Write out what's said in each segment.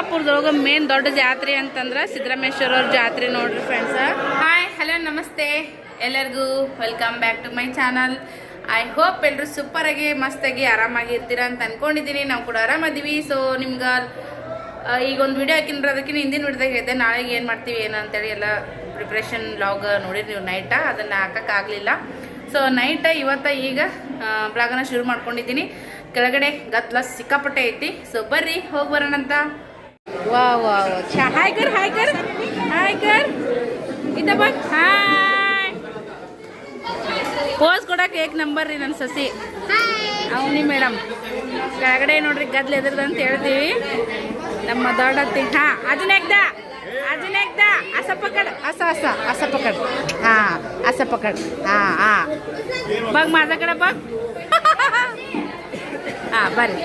ಸೊಲ್ಲಾಪುರದೊಳಗೆ main ದೊಡ್ಡ ಜಾತ್ರೆ ಅಂತಂದ್ರೆ ಸಿದ್ದರಾಮೇಶ್ವರ ಅವ್ರ ಜಾತ್ರೆ ನೋಡ್ರಿ ಫ್ರೆಂಡ್ಸ್ ಹಾಯ್ ಹಲೋ ನಮಸ್ತೆ. ಎಲ್ಲರಿಗೂ welcome back to my channel I hope ಎಲ್ಲರೂ ಸೂಪರ್ ಆಗಿ ಮಸ್ತಾಗಿ ಆರಾಮಾಗಿ ಇರ್ತೀರಾ ಅಂತ ಅನ್ಕೊಂಡಿದ್ದೀನಿ ನಾವು ಕೂಡ ಆರಾಮದೀವಿ ಸೊ ನಿಮ್ಗೆ ಈಗ ಒಂದು ವಿಡಿಯೋ ಹಾಕಿನ್ರ. ಅದಕ್ಕಿಂತ ಹಿಂದಿನ ವಿಡಿಯೋದಾಗ ಹೇಳಿದೆ, ನಾಳೆಗೆ ಏನು ಮಾಡ್ತೀವಿ, ಏನು ಅಂತೇಳಿ ಎಲ್ಲ ಪ್ರಿಪ್ರೇಷನ್ ಲಾಗ್ ನೋಡಿರಿ ನೀವು ನೈಟ ಅದನ್ನು ಹಾಕೋಕ್ಕಾಗಲಿಲ್ಲ ಸೊ ನೈಟ ಇವತ್ತ ಈಗ ಬ್ಲಾಗನ್ನ ಶುರು ಮಾಡ್ಕೊಂಡಿದ್ದೀನಿ ಕೆಳಗಡೆ ಗತ್ಲ ಸಿಕ್ಕಾಪಟ್ಟೆ ಐತಿ. ಸೊ ಬರ್ರಿ, ಹೋಗಿ ಬರೋಣಂತ. ವಾ ವಾ ಛಾ ಹಾಯ್ಕರ್ ಹಾಯ್ಕರ್ ಹಾಯ್ ಕರ್ हाय ಇದ್ದ ಬಾ ಹಾಯ್ ಪೋಸ್ ಕೊಡಕ್ಕೆ ಏಕ್ ನಂಬರ್ ರೀ ನನ್ನ ಸಸಿ ಅವನಿ ಮೇಡಮ್ ಕೆಳಗಡೆ ನೋಡ್ರಿ ಗದ್ಲ ಎದ್ರದ್ದು ಅಂತ ಹೇಳ್ತೀವಿ. ನಮ್ಮ ದೊಡ್ಡತ್ತಿ ಹಾ ಅದನ್ನೆಗ್ದ ಅದನ್ನೆಗ್ದ ಅಸ ಪಕಡ್. ಅಸ ಅಸ ಅಸ ಪಕಡ್. ಹಾ ಅಸ ಪಕಡ್. ಹಾ ಹಾ. ಬಗ್ ಕಡೆ ಬಗ್. ಹಾ ಬರ್ರಿ.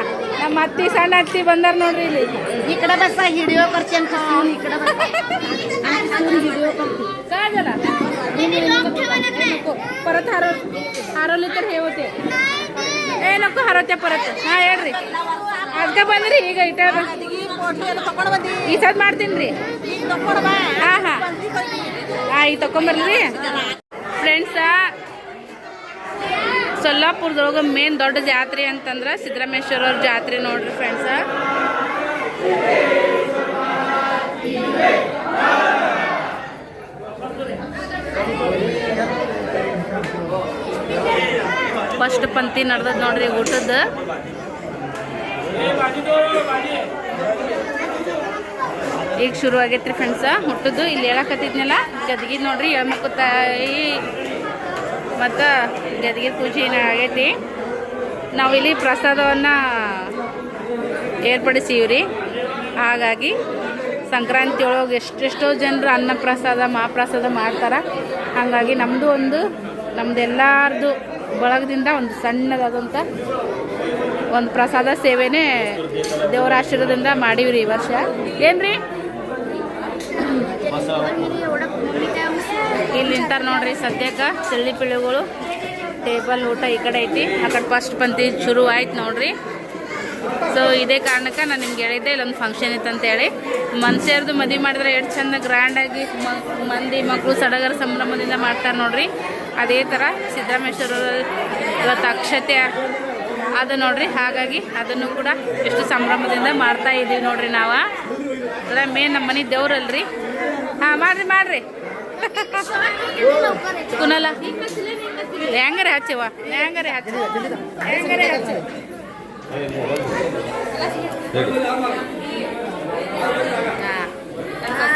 ನಮ್ಮ ಅತ್ತಿ ಸಣ್ಣ ಅತ್ತಿ ಬಂದಾರ ನೋಡ್ರಿ ಇಲ್ಲಿ इकडे बसा व्हिडिओ करते इकडे काय झाला नको परत हरव हरवली तर हे होते ए नको हरवत्या परत ಹಾ ಹೇಳ್ರಿ ಅದ್ಕ ಬಂದ್ರಿ ಈಗ ಇಟ್ಟ ಈಸದ್ ಮಾಡ್ತೀನಿ ರೀ ಹಾ ಹಾ ಹಾ ಈಗ ತಕೊಂಬರ್ಲಿ ಫ್ರೆಂಡ್ಸ ಸೊಲ್ಲಾಪುರದೊಳಗೆ ಮೇನ್ ದೊಡ್ಡ ಜಾತ್ರೆ ಅಂತಂದ್ರೆ ಸಿದ್ದರಾಮೇಶ್ವರ ಅವ್ರ ಜಾತ್ರೆ ನೋಡ್ರಿ ಫ್ರೆಂಡ್ಸ ಫಸ್ಟ್ ಪಂಕ್ತಿ ನಡ್ದದ ನೋಡ್ರಿ ಊಟದ. ಈಗ ಶುರು ಆಗೈತ್ರಿ ಫ್ರೆಂಡ್ಸ ಹುಟ್ಟದ್ದು ಇಲ್ಲಿ ಹೇಳಕತ್ತಿದ್ನಲ್ಲ ಗದಗಿದ್ ನೋಡ್ರಿ ಹೆಣ್ಮಕ್ಳು ತಾಯಿ ಮತ್ತು ಗದಗಿದ ಪೂಜೆ ಆಗೈತಿ. ನಾವಿಲ್ಲಿ ಪ್ರಸಾದವನ್ನು ಏರ್ಪಡಿಸೀವ್ರಿ. ಹಾಗಾಗಿ ಸಂಕ್ರಾಂತಿ ಒಳಗೆ ಎಷ್ಟೆಷ್ಟೋ ಜನರು ಅನ್ನ ಪ್ರಸಾದ ಮಹಾಪ್ರಸಾದ ಮಾಡ್ತಾರೆ. ಹಾಗಾಗಿ ನಮ್ಮದು ಒಂದು ನಮ್ಮದೆಲ್ಲರದು ಬಳಗದಿಂದ ಒಂದು ಸಣ್ಣದಾದಂಥ ಒಂದು ಪ್ರಸಾದ ಸೇವೆನೇ ದೇವರ ಆಶೀರ್ವಾದದಿಂದ ರೀ ಈ ವರ್ಷ. ಏನ್ರಿ? ಇಲ್ಲಿ ನಿಂತಾರ ನೋಡ್ರಿ ಸದ್ಯಕ್ಕ ಚಳ್ಳಿ ಪಿಳ್ಳಿಗಳು. ಟೇಬಲ್ ಊಟ ಈ ಕಡೆ ಐತಿ. ಆ ಕಡೆ ಫಸ್ಟ್ ಪಂತಿ ಶುರು ಆಯ್ತು ನೋಡ್ರಿ. ಸೊ ಇದೇ ಕಾರಣಕ್ಕೆ ನಾನು ನಿಮ್ಗೆ ಹೇಳಿದ್ದೆ, ಇಲ್ಲೊಂದು ಫಂಕ್ಷನ್ ಇತ್ತು ಅಂತೇಳಿ ಮನ್ಸೇರ್ದು ಮದುವೆ ಮಾಡಿದ್ರೆ ಎಷ್ಟು ಚಂದ ಗ್ರ್ಯಾಂಡಾಗಿ ಮಂದಿ ಮಕ್ಕಳು ಸಡಗರ ಸಂಭ್ರಮದಿಂದ ಮಾಡ್ತಾರೆ ನೋಡ್ರಿ. ಅದೇ ಥರ ಸಿದ್ದರಾಮೇಶ್ವರ ಇವತ್ತು ಅಕ್ಷತೆ ಅದು ನೋಡ್ರಿ. ಹಾಗಾಗಿ ಅದನ್ನು ಕೂಡ ಎಷ್ಟು ಸಂಭ್ರಮದಿಂದ ಮಾಡ್ತಾ ಇದ್ದೀವಿ ನೋಡ್ರಿ ನಾವು. ಅದ್ರ ಮೇನ್ ನಮ್ಮ ಮನೆ ದೇವ್ರಲ್ರಿ. ಹಾಂ, ಮಾಡ್ರಿ ಮಾಡ್ರಿ. कुणाला? हँगर ह्याचे वा. हँगर ह्याचे हँगर ह्याचे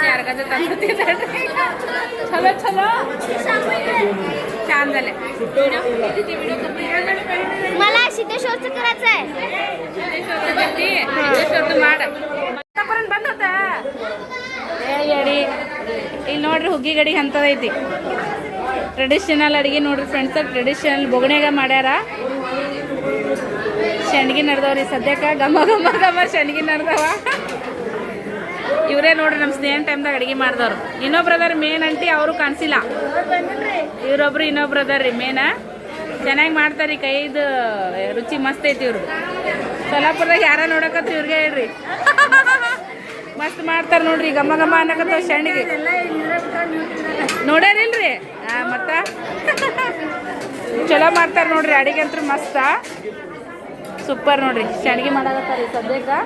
अर्गाचा तांदूळ ते चलो ಚಲೋ छान झाले मला सिद्धेश्वरचं करायचं आहे ಸಿದ್ದೇಶ್ವರದ್ದು ಮಾಡ ಮತ್ತಪರನ್ ಬಂದ್ ಹೋತ ಏ ಎಡಿ ಇಲ್ಲಿ ನೋಡ್ರಿ ಹುಗ್ಗಿ ಗಡಿ ಅಂತದೈತಿ ಟ್ರೆಡಿಷನಲ್ ಅಡಿಗೆ ನೋಡ್ರಿ ಫ್ರೆಂಡ್ಸ್ ಟ್ರೆಡಿಷನಲ್ ಬೊಗಣೆಗ ಮಾಡ್ಯಾರ ಶಂಡ್ಗಿ ನಡ್ದವ್ರಿ ಸದ್ಯಕ್ಕೆ ಗಮ ಗಮ ಗಮ ಶಂಡ್ಗಿ ನಡ್ದವ ಇವರೇ ನೋಡ್ರಿ ನಮ್ಮ ಸ್ನೇಹ ಟೈಮ್ದಾಗ ಅಡಿಗೆ ಮಾಡಿದವ್ರು ಇನ್ನೊಬ್ರು ಅದಾರ ಮೇನ್ ಅಂಟಿ ಅವರು ಕಾಣಿಸಿಲ್ಲ ಇವ್ರೊಬ್ರು ಇನ್ನೊಬ್ರು ಅದಾರ ರೀ ಮೇನ ಚೆನ್ನಾಗಿ ಮಾಡ್ತಾರ್ರಿ ಕೈದು ರುಚಿ ಮಸ್ತ್ ಐತಿ ಇವ್ರು. ಸೊಲ್ಲಾಪುರದಾಗ ಯಾರ ನೋಡಕತ್ತ ಇವ್ರಿಗೆ ಹೇಳ್ರಿ. ಮಸ್ತ್ ಮಾಡ್ತಾರ ನೋಡ್ರಿ ಗಮ ಗಮ ಅನ್ನಕತ್ತ ಶಣ್ಣಿಗೆ. ನೋಡ್ಯಾರಿಲ್ರಿ? ಹಾ ಮತ್ತ? ಚಲೋ ಮಾಡ್ತಾರ ನೋಡ್ರಿ ಅಡಿಗೆ ಅಂತ ಮಸ್ತ ಸೂಪರ್ ನೋಡ್ರಿ ಶಣ್ಗಿ ಮಾಡಕತ್ತಾರ ಸದ್ಯಕ್ಕೆ.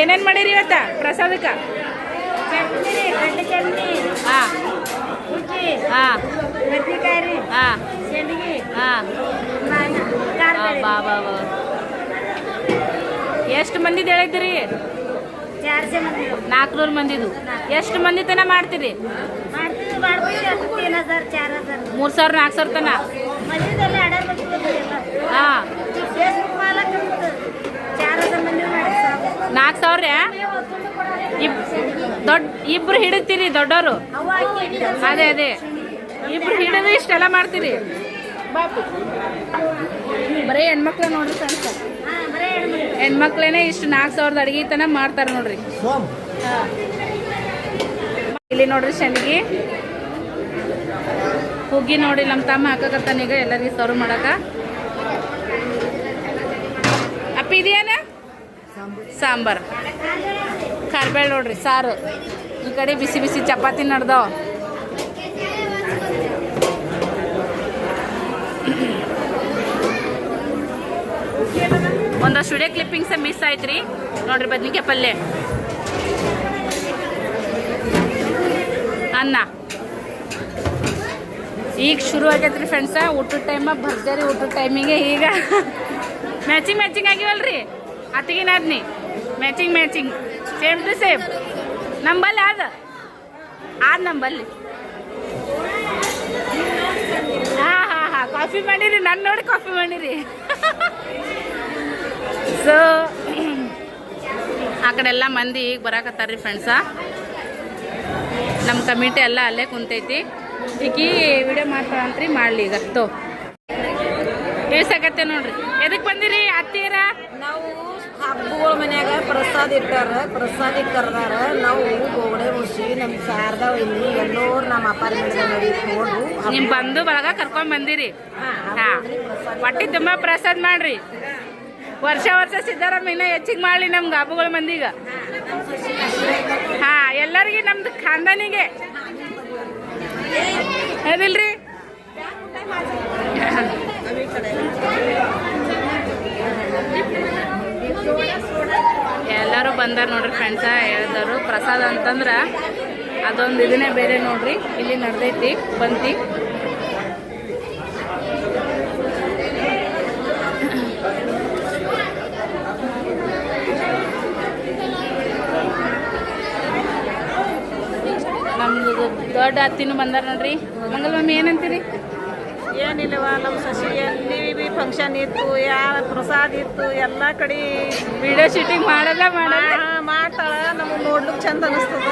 ಏನೇನು ಮಾಡಿರಿ ಇವತ್ತ ಪ್ರಸಾದಕ್ಕೆ? ಹಾಂ ಹಾಂ. ಹಾಂ. ಬಾ ಬಾ ಬಾ. ಎಷ್ಟು ಮಂದಿದು ಹೇಳಿದ್ರಿ ನಾಲ್ಕುನೂರು ಮಂದಿದು. ಎಷ್ಟು ಮಂದಿ ತನ ಮಾಡ್ತೀರಿ? ಮೂರು ಸಾವಿರ ನಾಲ್ಕು ಸಾವಿರ ತನ? ಹಾಂ. ನಾಲ್ಕು ಸಾವಿರ? ದೊಡ್ಡ ಇಬ್ರು ಹಿಡಿತೀರಿ ದೊಡ್ಡವರು ಅದೇ ಅದೇ. ಇಬ್ರು ಹಿಡಿದು ಇಷ್ಟೆಲ್ಲ ಮಾಡ್ತೀರಿ? ಬರೀ ಹೆಣ್ಮಕ್ಳು ನೋಡ್ರಿ ಸರ್ ಹೆಣ್ಮಕ್ಳೇನೆ ಇಷ್ಟು ನಾಲ್ಕು ಸಾವಿರದ ಅಡಿಗೆ ತನ ಮಾಡ್ತಾರೆ ನೋಡ್ರಿ. ಇಲ್ಲಿ ನೋಡ್ರಿ ಶನಿಗೆ. ಹುಗ್ಗಿ ನೋಡಿ ನಮ್ಮ ತಮ್ಮ ಹಾಕಕತ್ತಾನ ಈಗ ಎಲ್ಲರಿಗೆ ಸರ್ವ್ ಮಾಡಕ. ಅಪ್ಪ ಇದೆಯೇನ ಸಾಂಬಾರ್. ಕಾರ್ಬೇಳೆ ನೋಡ್ರಿ, ಸಾರು. ಈ ಕಡೆ ಬಿಸಿ ಬಿಸಿ ಚಪಾತಿ ನಡ್ದವ ಒಂದಷ್ಟು ವಿಡಿಯೋ ಕ್ಲಿಪ್ಪಿಂಗ್ಸ ಮಿಸ್ ಆಯ್ತ್ರಿ. ನೋಡ್ರಿ ಬದ್ನಿಕೆ ಪಲ್ಯ. ಅನ್ನ. ಈಗ ಶುರು ಆಗೈತ್ರಿ ಫ್ರೆಂಡ್ಸ ಊಟದ ಟೈಮ ಭರ್ಜರಿ ಊಟದ ಟೈಮಿಗೆ ಈಗ. ಮ್ಯಾಚಿಂಗ್ ಮ್ಯಾಚಿಂಗ್ ಆಗಿವಲ್ರಿ. ಅತ್ತಿಗೆ ನಾದ್ನಿ. Matching matching same to same ನಂಬಲ್ಲಿ ಆದ ಆದ ನಂಬಲ್ಲಿ ಹಾ ಹಾ ಹಾ. ಕಾಫಿ ಮಾಡಿರಿ. ನನ್ನ ನೋಡಿ ಕಾಫಿ ಮಾಡಿರಿ. ಸೊ ಆ ಕಡೆ ಎಲ್ಲ ಮಂದಿ ಈಗ ಬರಾಕತ್ತಾರ್ರಿ ಫ್ರೆಂಡ್ಸ ನಮ್ಮ ಕಮಿಟಿ ಎಲ್ಲ ಅಲ್ಲೇ ಕುಂತೈತಿ. ಈಗ ವಿಡಿಯೋ ಮಾಡ್ತಾರಂತ್ರಿ ಮಾಡ್ಲಿ ಈಗ. ತೋ. ಇಳ್ಸಕತ್ತೆ ನೋಡ್ರಿ. ಎದಕ್ಕೆ ಬಂದಿರಿ ಅತ್ತೀರಾ ಹಬ್ಬಗಳ ಮನ್ಯಾಗ ಪ್ರಸಾದ ಇಟ್ಟಾರ ಪ್ರಸಾದ ಕರ್ದಾರ. ನಾವು ಗೋಗಡೆ ಮುಸಿ ನಮ್ಮ ಶಾರದಾ ಇಲ್ಲಿ ಎಲ್ಲೋರು ನಮ್ಮ ಅಪಾರ್ಟ್ಮೆಂಟ್ ನೋಡಿ ನೋಡು ನಿಮ್ ಬಂದು ಬಳಗ ಕರ್ಕೊಂಡ್ ಬಂದಿರಿ. ಹಾ ಹೊಟ್ಟಿ ತುಂಬಾ ಪ್ರಸಾದ್ ಮಾಡ್ರಿ. ವರ್ಷ ವರ್ಷ ಸಿದ್ದರಾಮಯ್ಯ ಇನ್ನ ಹೆಚ್ಚಿಗೆ ಮಾಡ್ಲಿ ನಮ್ಗೆ ಹಬ್ಬಗಳ ಮಂದಿಗ. ಹಾ ಎಲ್ಲರಿಗೆ ನಮ್ದು ಖಾನ್ದಾನಿಗೆ ಹೌದಿಲ್ರಿ ಎಲ್ಲರೂ ಬಂದಾರ ನೋಡ್ರಿ ಫ್ರೆಂಡ್ಸ ಹೇಳಿದವರು. ಪ್ರಸಾದ ಅಂತಂದ್ರ ಅದೊಂದು ಇದನ್ನೇ ಬೇರೆ ನೋಡ್ರಿ. ಇಲ್ಲಿ ನಡೆದೈತಿ, ಬಂತಿ. ನಮ್ದು ದೊಡ್ಡ ಅತ್ತಿನೂ ಬಂದಾರ ನೋಡ್ರಿ. ಮಂಗಲ್ ಮಮ್ಮಿ ಏನಂತೀರಿ? ಏನಿಲ್ಲವಾ ನಮ್ಮ ಸಸಿ ಫಂಕ್ಷನ್ ಇತ್ತು ಯಾವ ಪ್ರಸಾದ ಇತ್ತು ಎಲ್ಲ ಕಡೆ ವಿಡಿಯೋ ಶೂಟಿಂಗ್ ಮಾಡಲ್ಲ ಮಾಡಲ್ಲ. ಮಾಡ್ತಾಳ ನಮಗೆ ನೋಡ್ಲಿಕ್ಕೆ ಚಂದ ಅನಿಸ್ತದ.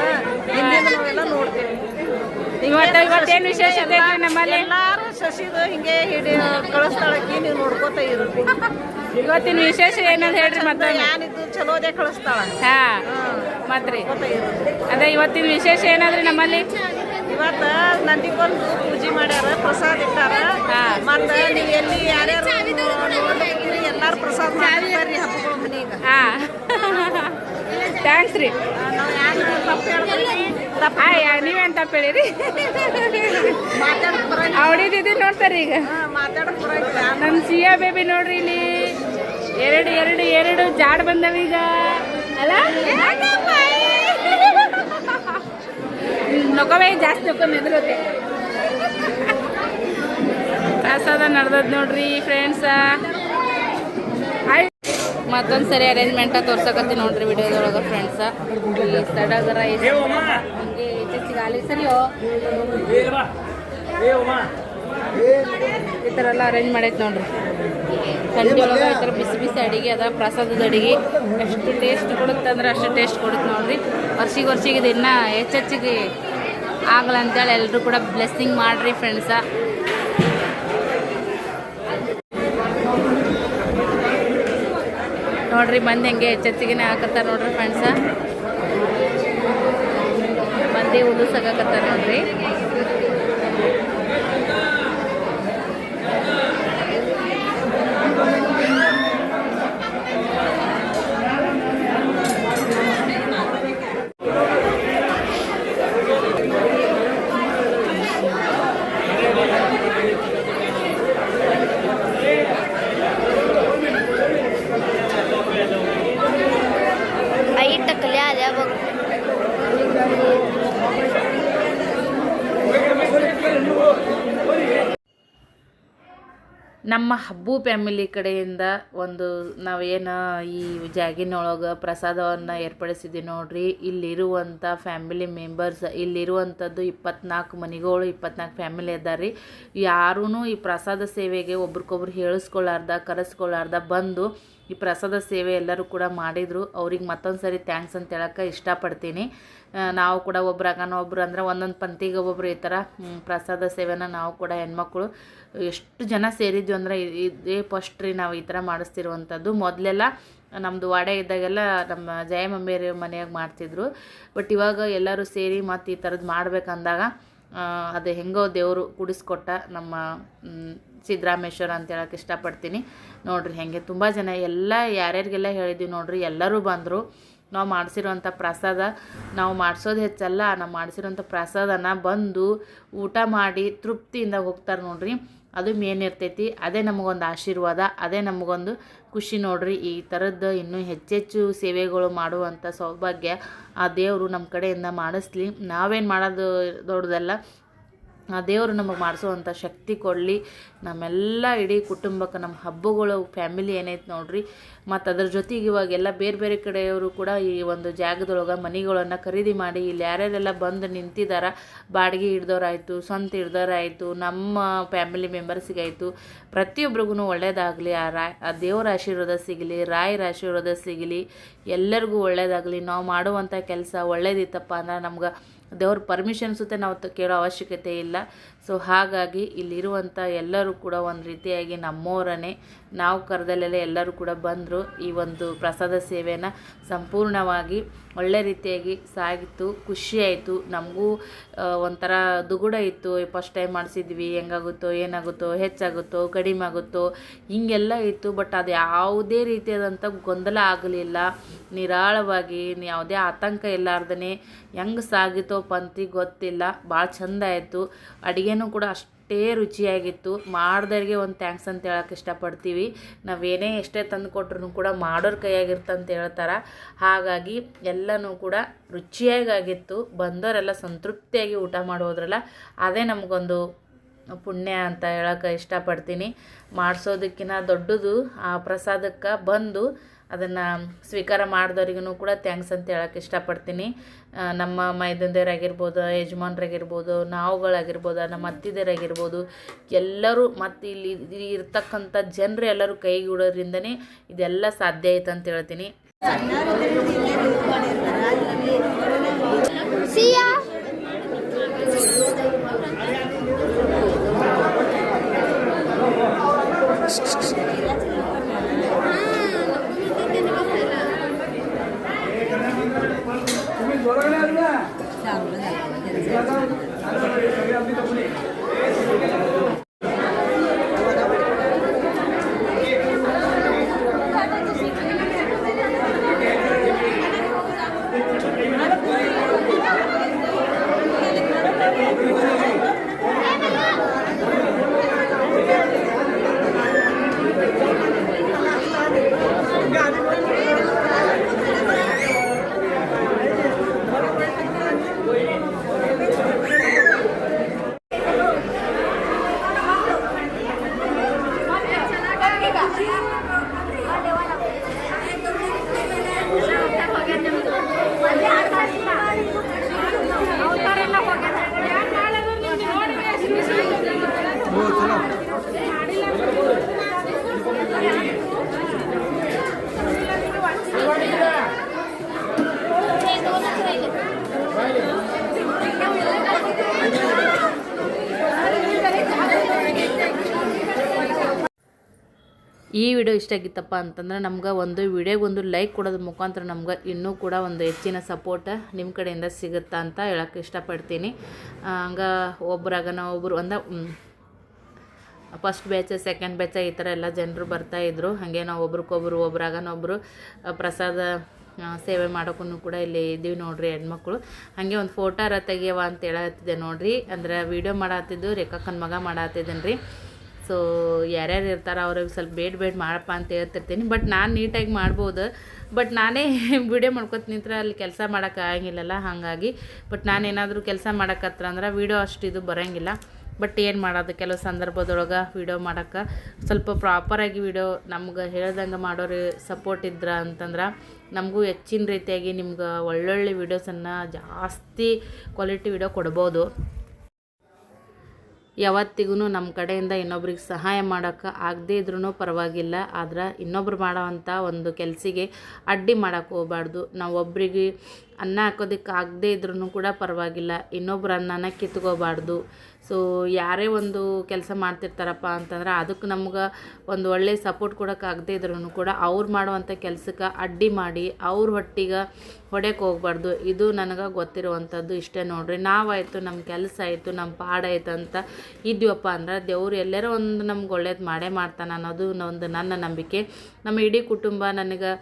ಹಿಂದಿನ ನಾವೆಲ್ಲ ನೋಡ್ತೀವಿ. ಇವತ್ತು ಇವತ್ತೇನು ವಿಶೇಷತೆ ಐತ್ರಿ ನಮ್ಮಲ್ಲಿ? ಎಲ್ಲಾರು ಸಸಿದು ಹಿಂಗೆ ಹಿಡಿ ಕಳಿಸ್ತಾಳಕ್ಕಿ ನೀವು ನೋಡ್ಕೋತ ಇರು. ಇವತ್ತಿನ ವಿಶೇಷ ಏನಂತ ಹೇಳ್ರಿ ಮತ್ತೆ ಏನಿದ್ದು ಚಲೋದೇ ಕಳಿಸ್ತಾಳ. ಹಾ ಮತ್ರಿ. ಅದೇ ಇವತ್ತಿನ ವಿಶೇಷ ಏನಾದ್ರಿ ನಮ್ಮಲ್ಲಿ? ಇವತ್ತ ನಂದಿಗೊಂದು ಪೂಜೆ ಮಾಡ್ಯಾರ ಪ್ರಸಾದ ಇಟ್ಟಾರ. ಮತ್ತ ನೀವು ಎಲ್ಲಿ ಯಾರ್ಯಾರು ಎಲ್ಲಾರು ಪ್ರಸಾದ ಮಾಡ್ತಾರ್ರಿ ಹಬ್ಬಗಳ ಮನೆಗ. ಥ್ಯಾಂಕ್ಸ್ ರೀ. ನಾವು ಯಾರು ತಪ್ಪು ಹೇಳ್ತೀವಿ ನೀವೇನ್ ತಪ್ಪ ಹೇಳಿರಿ? ಅವಡಿದ್ದು ನೋಡ್ತಾರ ಈಗ. ನಮ್ಮ ಸಿಯಾ ಬೇಬಿ ನೋಡ್ರಿ ಇಲ್ಲಿ. ಎರಡು ಎರಡು ಎರಡು ಜಾಡ್ ಬಂದವೀಗ. ಅಲ್ಲ? ನೊಕವೇ ಜಾಸ್ತಿ ನೋಕೋ ಎದುರುತ್ತೆ. ಪ್ರಸಾದ ನಡ್ದದ್ ನೋಡ್ರಿ ಫ್ರೆಂಡ್ಸ ಮತ್ತೊಂದ್ ಸರಿ ಅರೇಂಜ್ಮೆಂಟ ತೋರ್ಸಕತ್ತಿ ನೋಡ್ರಿ ವಿಡಿಯೋದೊಳಗ ಫ್ರೆಂಡ್ಸ್ ಈ ಸಡಗರ ಆಲಿ ಸರಿಯೋ? ಈ ಥರ ಎಲ್ಲ ಅರೇಂಜ್ ಮಾಡೈತೆ ನೋಡ್ರಿ. ಸಂಜೆ ಒಳಗೆ ಈ ಥರ ಬಿಸಿ ಬಿಸಿ ಅಡಿಗೆ ಅದ, ಪ್ರಸಾದದ ಅಡಿಗೆ. ಎಷ್ಟು ಟೇಸ್ಟ್ ಕೊಡುತ್ತೆ ಅಂದ್ರೆ ಅಷ್ಟು ಟೇಸ್ಟ್ ಕೊಡುತ್ತೆ ನೋಡ್ರಿ. ವರ್ಷಿಗೆ ವರ್ಷಿಗೆ ಇದು ಇನ್ನೂ ಹೆಚ್ಚೆಚ್ಚಿಗೆ ಆಗಲ್ಲ ಅಂತೇಳಿ ಎಲ್ಲರೂ ಕೂಡ ಬ್ಲೆಸ್ಸಿಂಗ್ ಮಾಡಿರಿ ಫ್ರೆಂಡ್ಸ ನೋಡ್ರಿ ಮಂದಿ ಹೆಂಗೆ ಹೆಚ್ಚೆಚ್ಚಿಗೆ ಹಾಕತ್ತಾರ ನೋಡ್ರಿ ಫ್ರೆಂಡ್ಸ ಮಂದಿ ಉದುಸಾಕತ್ತಾರ ನೋಡ್ರಿ. ನಮ್ಮ ಹಬ್ಬು ಫ್ಯಾಮಿಲಿ ಕಡೆಯಿಂದ ಒಂದು ನಾವೇನು ಈ ಜಾಗಿನೊಳಗೆ ಪ್ರಸಾದವನ್ನು ಏರ್ಪಡಿಸಿದ್ದೀವಿ ನೋಡ್ರಿ. ಇಲ್ಲಿರುವಂಥ ಫ್ಯಾಮಿಲಿ ಮೆಂಬರ್ಸ್ ಇಲ್ಲಿರುವಂಥದ್ದು ಇಪ್ಪತ್ನಾಲ್ಕು ಮನೆಗಳು, ಇಪ್ಪತ್ನಾಲ್ಕು ಫ್ಯಾಮಿಲಿ ಅದಾರ ರೀ ಯಾರೂ ಈ ಪ್ರಸಾದ ಸೇವೆಗೆ ಒಬ್ರಿಗೊಬ್ರು ಹೇಳಿಸ್ಕೊಳ್ಳಾರ್ದ ಕರೆಸ್ಕೊಳ್ಳಾರ್ದ ಬಂದು ಈ ಪ್ರಸಾದ ಸೇವೆ ಎಲ್ಲರೂ ಕೂಡ ಮಾಡಿದರು. ಅವ್ರಿಗೆ ಮತ್ತೊಂದು ಸರಿ ಥ್ಯಾಂಕ್ಸ್ ಅಂತ ಹೇಳೋಕ್ಕೆ ಇಷ್ಟಪಡ್ತೀನಿ. ನಾವು ಕೂಡ ಒಬ್ರು ಆಗಾನ ಒಬ್ರು ಅಂದರೆ ಒಂದೊಂದು ಪಂಕ್ತಿಗೆ ಒಬ್ಬೊಬ್ರು ಈ ಥರ ಪ್ರಸಾದ ಸೇವೆನ ನಾವು ಕೂಡ ಹೆಣ್ಮಕ್ಳು ಎಷ್ಟು ಜನ ಸೇರಿದ್ವಿ ಅಂದರೆ ಇದೇ ಫಸ್ಟ್ ರೀ ನಾವು ಈ ಥರ ಮಾಡಿಸ್ತಿರುವಂಥದ್ದು ಮೊದಲೆಲ್ಲ ನಮ್ಮದು ವಾಡೆ ಇದ್ದಾಗೆಲ್ಲ ನಮ್ಮ ಜಯ ಮಮ್ಮಿಯರ ಮನೆಯಾಗ ಮಾಡ್ತಿದ್ರು. ಬಟ್ ಇವಾಗ ಎಲ್ಲರೂ ಸೇರಿ ಮತ್ತು ಈ ಥರದ್ದು ಮಾಡ್ಬೇಕಂದಾಗ ಅದು ಹೆಂಗೋ ದೇವರು ಕುಡಿಸ್ಕೊಟ್ಟ ನಮ್ಮ ಸಿದ್ದರಾಮೇಶ್ವರ ಅಂತ ಹೇಳಕ್ಕೆ ಇಷ್ಟಪಡ್ತೀನಿ. ನೋಡ್ರಿ ಹೆಂಗೆ ತುಂಬ ಜನ, ಎಲ್ಲ ಯಾರ್ಯಾರಿಗೆಲ್ಲ ಹೇಳಿದ್ವಿ ನೋಡ್ರಿ ಎಲ್ಲರೂ ಬಂದರು. ನಾವು ಮಾಡಿಸಿರೋಂಥ ಪ್ರಸಾದ, ನಾವು ಮಾಡಿಸೋದು ಹೆಚ್ಚಲ್ಲ, ನಾವು ಮಾಡಿಸಿರೋಂಥ ಪ್ರಸಾದನ ಬಂದು ಊಟ ಮಾಡಿ ತೃಪ್ತಿಯಿಂದ ಹೋಗ್ತಾರೆ ನೋಡ್ರಿ. ಅದು ಮೇನ್ ಇರ್ತೈತಿ. ಅದೇ ನಮಗೊಂದು ಆಶೀರ್ವಾದ, ಅದೇ ನಮಗೊಂದು ಖುಷಿ ನೋಡ್ರಿ. ಈ ಥರದ್ದು ಇನ್ನೂ ಹೆಚ್ಚೆಚ್ಚು ಸೇವೆಗಳು ಮಾಡುವಂಥ ಸೌಭಾಗ್ಯ ಆ ದೇವರು ನಮ್ಮ ಕಡೆಯಿಂದ ಮಾಡಿಸ್ಲಿ. ನಾವೇನು ಮಾಡೋದು ದೊಡ್ಡದಲ್ಲ, ಆ ದೇವರು ನಮಗೆ ಮಾಡಿಸುವಂಥ ಶಕ್ತಿ ಕೊಡಲಿ. ನಮ್ಮೆಲ್ಲ ಇಡೀ ಕುಟುಂಬಕ್ಕೆ ನಮ್ಮ ಹಬ್ಬಗಳು, ಫ್ಯಾಮಿಲಿ ಏನೈತೆ ನೋಡ್ರಿ. ಮತ್ತು ಅದ್ರ ಜೊತೆಗೆ ಇವಾಗೆಲ್ಲ ಬೇರೆ ಬೇರೆ ಕಡೆಯವರು ಕೂಡ ಈ ಒಂದು ಜಾಗದೊಳಗೆ ಮನೆಗಳನ್ನು ಖರೀದಿ ಮಾಡಿ ಇಲ್ಲಿ ಯಾರ್ಯಾರೆಲ್ಲ ಬಂದು ನಿಂತಿದಾರ, ಬಾಡಿಗೆ ಹಿಡ್ದೋರಾಯಿತು, ಸ್ವಂತ ಹಿಡ್ದವ್ರಾಯ್ತು ನಮ್ಮ ಫ್ಯಾಮಿಲಿ ಮೆಂಬರ್ಸಿಗಾಯಿತು ಪ್ರತಿಯೊಬ್ಬರಿಗೂ ಒಳ್ಳೆಯದಾಗಲಿ ಆ ರಾ ಆ ದೇವರ ಆಶೀರ್ವಾದ ಸಿಗಲಿ, ರಾಯರ ಆಶೀರ್ವಾದ ಸಿಗಲಿ, ಎಲ್ಲರಿಗೂ ಒಳ್ಳೆಯದಾಗಲಿ ನಾವು ಮಾಡುವಂಥ ಕೆಲಸ ಒಳ್ಳೇದಿತ್ತಪ್ಪ ಅಂದ್ರೆ ನಮ್ಗೆ ದೇವ್ರ ಪರ್ಮಿಷನ್ ಸುತ್ತ ನಾವು ಕೇಳೋ ಅವಶ್ಯಕತೆ ಇಲ್ಲ. ಸೊ ಹಾಗಾಗಿ ಇಲ್ಲಿರುವಂಥ ಎಲ್ಲರೂ ಕೂಡ ಒಂದು ರೀತಿಯಾಗಿ ನಮ್ಮವರನೇ ನಾವು ಕರೆದಲ್ಲೆಲ್ಲ ಎಲ್ಲರೂ ಕೂಡ ಬಂದರು ಈ ಒಂದು ಪ್ರಸಾದ ಸೇವೆಯನ್ನು ಸಂಪೂರ್ಣವಾಗಿ ಒಳ್ಳೆ ರೀತಿಯಾಗಿ ಸಾಗಿತ್ತು ಖುಷಿಯಾಯಿತು ನಮಗೂ ಒಂಥರ ದುಗುಡ ಇತ್ತು. ಫಸ್ಟ್ ಟೈಮ್ ಮಾಡಿಸಿದ್ವಿ, ಹೆಂಗಾಗುತ್ತೋ, ಏನಾಗುತ್ತೋ, ಹೆಚ್ಚಾಗುತ್ತೋ ಕಡಿಮೆ ಆಗುತ್ತೋ ಹಿಂಗೆಲ್ಲ ಇತ್ತು. ಬಟ್ ಅದು ಯಾವುದೇ ರೀತಿಯಾದಂಥ ಗೊಂದಲ ಆಗಲಿಲ್ಲ. ನಿರಾಳವಾಗಿ, ಯಾವುದೇ ಆತಂಕ ಇಲ್ಲಾರ್ದೇ ಹೆಂಗೆ ಸಾಗಿತೋ ಪಂತಿ ಗೊತ್ತಿಲ್ಲ. ಭಾಳ ಚಂದ ಆಯಿತು. ಅಡುಗೆನೂ ಕೂಡ ಅಷ್ಟೇ ರುಚಿಯಾಗಿತ್ತು. ಮಾಡ್ದವ್ರಿಗೆ ಒಂದು ಥ್ಯಾಂಕ್ಸ್ ಅಂತ ಹೇಳಕ್ಕೆ ಇಷ್ಟಪಡ್ತೀವಿ. ನಾವೇನೇ ಎಷ್ಟೇ ತಂದು ಕೊಟ್ರು ಕೂಡ ಮಾಡೋರ ಕೈಯಾಗಿರ್ತಂತ ಹೇಳ್ತಾರೆ. ಹಾಗಾಗಿ ಎಲ್ಲನೂ ಕೂಡ ರುಚಿಯಾಗಿತ್ತು ಬಂದವರೆಲ್ಲ ಸಂತೃಪ್ತಿಯಾಗಿ ಊಟ ಮಾಡೋದ್ರಲ್ಲ, ಅದೇ ನಮಗೊಂದು ಪುಣ್ಯ ಅಂತ ಹೇಳಕ್ಕೆ ಇಷ್ಟಪಡ್ತೀನಿ. ಮಾಡಿಸೋದಕ್ಕಿಂತ ದೊಡ್ಡದು, ಆ ಪ್ರಸಾದಕ್ಕೆ ಬಂದು ಅದನ್ನು ಸ್ವೀಕಾರ ಮಾಡಿದವ್ರಿಗೂ ಕೂಡ ಥ್ಯಾಂಕ್ಸ್ ಅಂತ ಹೇಳಕ್ಕೆ ಇಷ್ಟಪಡ್ತೀನಿ. ನಮ್ಮ ಮೈದಂದಿಯರಾಗಿರ್ಬೋದು, ಯಜಮಾನ್ರಾಗಿರ್ಬೋದು, ನಾವುಗಳಾಗಿರ್ಬೋದು, ನಮ್ಮ ಅತ್ತಿದರಾಗಿರ್ಬೋದು, ಎಲ್ಲರೂ ಮತ್ತು ಇಲ್ಲಿ ಇಲ್ಲಿ ಇರ್ತಕ್ಕಂಥ ಜನರು ಎಲ್ಲರೂ ಕೈಗೂಡೋದ್ರಿಂದನೇ ಇದೆಲ್ಲ ಸಾಧ್ಯ ಆಯ್ತು ಅಂತ ಹೇಳ್ತೀನಿ. ಈ ಆಗಿತ್ತಪ್ಪ ಅಂತಂದ್ರೆ ನಮ್ಗೆ ಒಂದು ವಿಡಿಯೋಗೆ ಒಂದು ಲೈಕ್ ಕೊಡೋದ್ರ ಮುಖಾಂತರ ನಮ್ಗೆ ಇನ್ನೂ ಕೂಡ ಒಂದು ಹೆಚ್ಚಿನ ಸಪೋರ್ಟ್ ನಿಮ್ಮ ಕಡೆಯಿಂದ ಸಿಗುತ್ತಾ ಅಂತ ಹೇಳೋಕ್ಕೆ ಇಷ್ಟಪಡ್ತೀನಿ. ಹಂಗೆ ಒಬ್ರಾಗನ ಒಬ್ಬರು ಒಂದು ಫಸ್ಟ್ ಬ್ಯಾಚ್ ಸೆಕೆಂಡ್ ಬ್ಯಾಚ ಈ ಥರ ಎಲ್ಲ ಜನರು ಬರ್ತಾಯಿದ್ರು ಹಾಗೆ ನಾವು ಒಬ್ರಿಗೊಬ್ರು ಒಬ್ರಾಗನೊಬ್ಬರು ಪ್ರಸಾದ ಸೇವೆ ಮಾಡೋಕ್ಕೂ ಕೂಡ ಇಲ್ಲಿ ಇದ್ದೀವಿ ನೋಡ್ರಿ ಹೆಣ್ಮಕ್ಳು. ಹಾಗೆ ಒಂದು ಫೋಟೋ ಅರ ತೆಗಿಯವ ಅಂತ ಹೇಳತ್ತಿದ್ದೆ ನೋಡ್ರಿ. ಅಂದ್ರೆ ವೀಡಿಯೋ ಮಾಡತ್ತಿದ್ದು ರೇಖಾಕನ್ ಮಗ ಮಾಡತ್ತಿದ್ದೇನೆ ರೀ ಸೊ ಯಾರ್ಯಾರು ಇರ್ತಾರೆ ಅವ್ರಿಗೆ ಸ್ವಲ್ಪ ಬೇಡ ಬೇಡ ಮಾಡಪ್ಪ ಅಂತ ಹೇಳ್ತಿರ್ತೀನಿ. ಬಟ್ ನಾನು ನೀಟಾಗಿ ಮಾಡ್ಬೋದು. ಬಟ್ ನಾನೇ ವಿಡಿಯೋ ಮಾಡ್ಕೊತ ನಿಂತ್ರೆ ಅಲ್ಲಿ ಕೆಲಸ ಮಾಡೋಕೆ ಆಗಂಗಿಲ್ಲಲ್ಲ, ಹಾಗಾಗಿ. ಬಟ್ ನಾನೇನಾದರೂ ಕೆಲಸ ಮಾಡಕತ್ರ ಅಂದ್ರೆ ವೀಡಿಯೋ ಅಷ್ಟು ಇದು ಬರೋಂಗಿಲ್ಲ. ಬಟ್ ಏನು ಮಾಡೋದು? ಕೆಲವು ಸಂದರ್ಭದೊಳಗೆ ವೀಡಿಯೋ ಮಾಡೋಕೆ. ಸ್ವಲ್ಪ ಪ್ರಾಪರಾಗಿ ವೀಡಿಯೋ ನಮ್ಗೆ ಹೇಳ್ದಂಗೆ ಮಾಡೋರು ಸಪೋರ್ಟ್ ಇದ್ರ ಅಂತಂದ್ರೆ ನಮಗೂ ಹೆಚ್ಚಿನ ರೀತಿಯಾಗಿ ನಿಮ್ಗೆ ಒಳ್ಳೊಳ್ಳೆ ವೀಡಿಯೋಸನ್ನು ಜಾಸ್ತಿ ಕ್ವಾಲಿಟಿ ವೀಡಿಯೋ ಕೊಡ್ಬೋದು. ಯಾವತ್ತಿಗೂ ನಮ್ಮ ಕಡೆಯಿಂದ ಇನ್ನೊಬ್ರಿಗೆ ಸಹಾಯ ಮಾಡೋಕ್ಕೆ ಆಗದೇ ಇದ್ರೂ ಪರವಾಗಿಲ್ಲ. ಆದ್ರೆ ಇನ್ನೊಬ್ರು ಮಾಡೋವಂಥ ಒಂದು ಕೆಲಸಿಗೆ ಅಡ್ಡಿ ಮಾಡೋಕ್ಕೆ ಹೋಗ್ಬಾರ್ದು. ನಾವು ಒಬ್ರಿಗೆ ಅನ್ನ ಹಾಕೋದಕ್ಕೆ ಆಗದೇ ಇದ್ರೂ ಕೂಡ ಪರವಾಗಿಲ್ಲ. ಇನ್ನೊಬ್ರು ಅನ್ನನ ಕಿತ್ಕೋಬಾರ್ದು. ಸೊ ಯಾರೇ ಒಂದು ಕೆಲಸ ಮಾಡ್ತಿರ್ತಾರಪ್ಪ ಅಂತಂದ್ರೆ ಅದಕ್ಕೆ ನಮ್ಗೆ ಒಂದು ಒಳ್ಳೆಯ ಸಪೋರ್ಟ್ ಕೊಡೋಕ್ಕಾಗದೇ ಇದ್ರೂ ಕೂಡ ಅವ್ರು ಮಾಡುವಂಥ ಕೆಲಸಕ್ಕೆ ಅಡ್ಡಿ ಮಾಡಿ ಅವ್ರ ಹೊಟ್ಟಿಗೆ ಹೊಡೆಯಕ್ಕೆ ಹೋಗ್ಬಾರ್ದು. ಇದು ನನಗೆ ಗೊತ್ತಿರುವಂಥದ್ದು ಇಷ್ಟೇ ನೋಡ್ರಿ. ನಾವಾಯಿತು ನಮ್ಮ ಕೆಲಸ ಆಯಿತು ನಮ್ಮ ಪಾಡಾಯ್ತು ಅಂತ ಇದ್ದೀವಪ್ಪ ಅಂದ್ರೆ ದೇವ್ರು ಎಲ್ಲರೂ ಒಂದು ನಮ್ಗೆ ಒಳ್ಳೇದು ಮಾಡೇ ಮಾಡ್ತಾನೆ ಅನ್ನೋದು ಒಂದು ನನ್ನ ನಂಬಿಕೆ. ನಮ್ಮ ಇಡೀ ಕುಟುಂಬ ನನಗೆ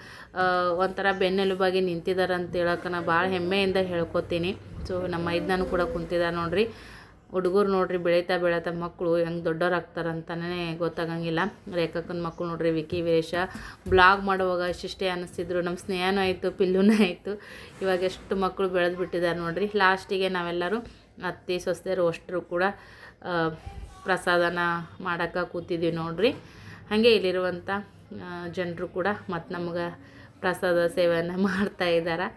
ಒಂಥರ ಬೆನ್ನೆಲುಬಾಗಿ ನಿಂತಿದ್ದಾರೆ ಅಂತ ಹೇಳೋಕೆ ಭಾಳ ಹೆಮ್ಮೆಯಿಂದ ಹೇಳ್ಕೊತೀನಿ. ಸೊ ನಮ್ಮ ಐದನೂ ಕೂಡ ಕುಂತಿದ್ದ ನೋಡ್ರಿ. ಹುಡುಗರು ನೋಡ್ರಿ ಬೆಳೀತಾ ಬೆಳೀತಾ ಮಕ್ಕಳು ಹೆಂಗೆ ದೊಡ್ಡವ್ರು ಆಗ್ತಾರಂತಲೇ ಗೊತ್ತಾಗಂಗಿಲ್ಲ. ರೇಖಕ್ಕನ ಮಕ್ಕಳು ನೋಡ್ರಿ, ವಿಕಿ ವೇಷ ಬ್ಲಾಗ್ ಮಾಡುವಾಗ ಇಷ್ಟಿಷ್ಟೇ ಅನ್ನಿಸ್ತಿದ್ರು ನಮ್ಮ ಸ್ನೇಹನೂ ಆಯಿತು, ಪಿಲ್ಲುನೂ ಆಯಿತು. ಇವಾಗ ಎಷ್ಟು ಮಕ್ಕಳು ಬೆಳೆದು ಬಿಟ್ಟಿದ್ದಾರೆ ನೋಡ್ರಿ. ಲಾಸ್ಟಿಗೆ ನಾವೆಲ್ಲರೂ ಅತ್ತಿ, ಸೊಸೆಯರು ಅಷ್ಟರು ಕೂಡ ಪ್ರಸಾದನ ಮಾಡೋಕ್ಕೆ ಕೂತಿದ್ದೀವಿ ನೋಡ್ರಿ. ಹಾಗೆ ಇಲ್ಲಿರುವಂಥ ಜನರು ಕೂಡ ಮತ್ತು ನಮ್ಗೆ ಪ್ರಸಾದ ಸೇವೆಯನ್ನು ಮಾಡ್ತಾ ಇದ್ದಾರೆ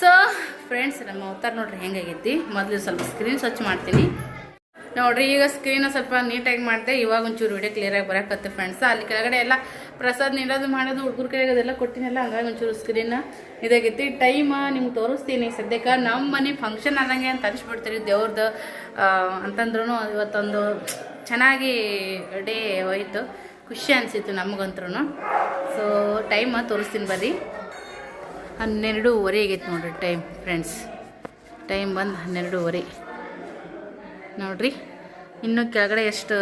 ಸೊ ಫ್ರೆಂಡ್ಸ್ ನಮ್ಮ ಅವತಾರ ನೋಡ್ರಿ, ಹೆಂಗಾಗೈತಿ? ಮೊದಲು ಸ್ವಲ್ಪ ಸ್ಕ್ರೀನ್ ಸ್ವಚ್ಛ ಮಾಡ್ತೀನಿ. ನೋಡ್ರಿ, ಈಗ ಸ್ಕ್ರೀನ್ ಸ್ವಲ್ಪ ನೀಟಾಗಿ ಮಾಡಿದೆ, ಇವಾಗ ಒಂಚೂರು ವಿಡಿಯೋ ಕ್ಲಿಯರಾಗಿ ಬರಕತ್ತೆ ಫ್ರೆಂಡ್ಸ್ ಅಲ್ಲಿ ಕೆಳಗಡೆ ಎಲ್ಲ ಪ್ರಸಾದ ನೀಡೋದು ಮಾಡೋದು, ಹುಡುಗರು ಕೈಗೆ ಅದೆಲ್ಲ ಕೊಟ್ಟಿನಲ್ಲ ಹಂಗಾಗಿ ಒಂಚೂರು ಸ್ಕ್ರೀನ್ ಇದಾಗೈತಿ. ಟೈಮ್ ನಿಮ್ಗೆ ತೋರಿಸ್ತೀನಿ. ಸದ್ಯಕ್ಕೆ ನಮ್ಮ ಮನೆ ಫಂಕ್ಷನ್ ಆದಂಗೆ ಅಂತ ಅನಿಸ್ಬಿಡ್ತೀರಿ ದೇವ್ರದ್ದು ಅಂತಂದ್ರೂ ಇವತ್ತೊಂದು ಚೆನ್ನಾಗಿ ಡೇ ಹೋಯ್ತು. ಖುಷಿ ಅನಿಸಿತ್ತು ನಮಗಂತ್ರೂ ಸೊ ಟೈಮ್ ತೋರಿಸ್ತೀನಿ ಬರ್ರಿ. ಹನ್ನೆರಡೂವರೆ ಆಗೈತೆ ನೋಡ್ರಿ ಟೈಮ್ ಫ್ರೆಂಡ್ಸ್ ಟೈಮ್ ಬಂದು ಹನ್ನೆರಡೂವರೆ. ನೋಡ್ರಿ, ಇನ್ನು ಕೆಳಗಡೆ ಎಷ್ಟು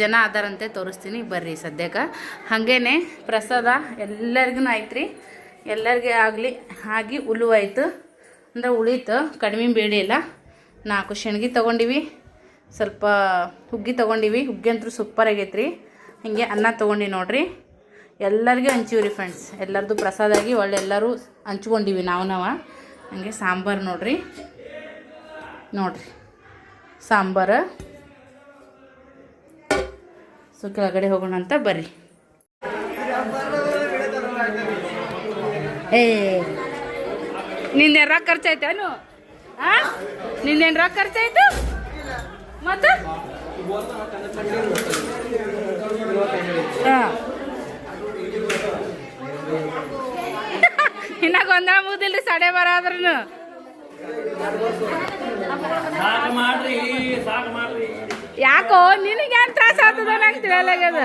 ಜನ ಅದಾರಂತೆ ತೋರಿಸ್ತೀನಿ ಬರ್ರಿ ಸದ್ಯಕ್ಕೆ. ಹಾಗೇನೆ ಪ್ರಸಾದ ಎಲ್ಲರಿಗೂ ಆಯ್ತು ರೀ ಎಲ್ಲರಿಗೆ ಆಗಲಿ, ಆಗಿ ಉಳುವಾಯ್ತು ಅಂದ್ರೆ ಉಳೀತು, ಕಡಿಮೆ ಬೇಡಿಲ್ಲ ನಾಲ್ಕು ಶೆಣ್ಗಿ ತೊಗೊಂಡಿವಿ. ಸ್ವಲ್ಪ ಹುಗ್ಗಿ ತೊಗೊಂಡಿವಿ. ಹುಗ್ಗಿ ಅಂತೂ ಸೂಪರ್ ಆಗೈತೆ ರೀ ಹಾಗೆ ಅನ್ನ ತೊಗೊಂಡು ನೋಡ್ರಿ. ಎಲ್ಲರಿಗೂ ಹಂಚೀವ್ರಿ ಫ್ರೆಂಡ್ಸ್ ಎಲ್ಲರದು ಪ್ರಸಾದ ಆಗಿ ಒಳ್ಳೆ ಎಲ್ಲರೂ ಹಂಚ್ಕೊಂಡಿವಿ ನಾವು ನಾವು ಹಂಗೆ ಸಾಂಬಾರು ನೋಡ್ರಿ. ನೋಡ್ರಿ. ಸಾಂಬಾರು. ಸೊ, ಕೆಳಗಡೆ ಹೋಗೋಣ ಅಂತ ಬರ್ರಿ. ಏ ನಿಂದೇನು ರೊಕ್ಕ ಖರ್ಚಾಯ್ತೇನು ಹಾಂ ನಿಂದೇನು ರೊಕ್ಕ ಖರ್ಚಾಯ್ತು? ಮತ್ತೆ? ಹಾಂ ಇನ್ನ ಮುಗ್ದಿಲ್ರಿ ಸಾಡೆ ಬಾರ ಆದ್ರೂ ಯಾಕೋ ನಿನಗೆ ಏನ್ ತ್ರಾಸ ಆಗ್ತದ ನಂಗೆ ತಿಳಿಯಲಾಗ್ಯದ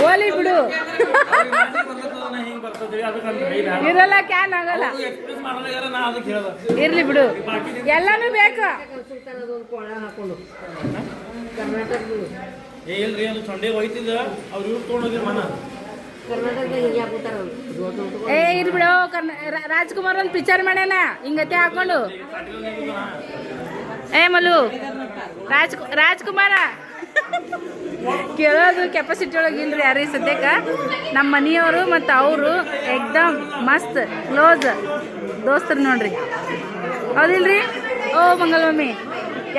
ಗೋಲಿ ಬಿಡು. ಇರಲ್ಲ ಕ್ಯಾನ್ ಆಗಲ್ಲ. ಇರ್ಲಿ ಬಿಡು. ಎಲ್ಲಾನು ಬೇಕು. ಏ ಇಲ್ರಿ ಅದು ಚೊಂಡೆ ಹೋಯ್ತಿದ್ದ. ಅವ್ರು ಇವ್ರು ಮನ. ಏ ಕರ್ನ ರಾಜ್ಕುಮಾರ್ ಒಂದು ಪಿಕ್ಚರ್ ಮಾಡ್ಯಾನ ಹಿಂಗತೆ ಹಾಕೊಂಡು. ಏ ಮಲು ರಾಜ್ ರಾಜ್ಕುಮಾರ. ಕೇಳೋದು ಕೆಪಾಸಿಟಿ ಒಳಗೆ ಇಲ್ರಿ ಯಾರೀ ಸದ್ಯಕ್ಕೆ? ನಮ್ಮ ಮನೆಯವರು ಮತ್ತು ಅವರು ಎಕ್ದಮ್ ಮಸ್ತ್ ಕ್ಲೋಸ್ ದೋಸ್ತರು ನೋಡ್ರಿ. ಹೌದಿಲ್ರಿ? ಓ, ಮಂಗಲ್ ಮಮ್ಮಿ.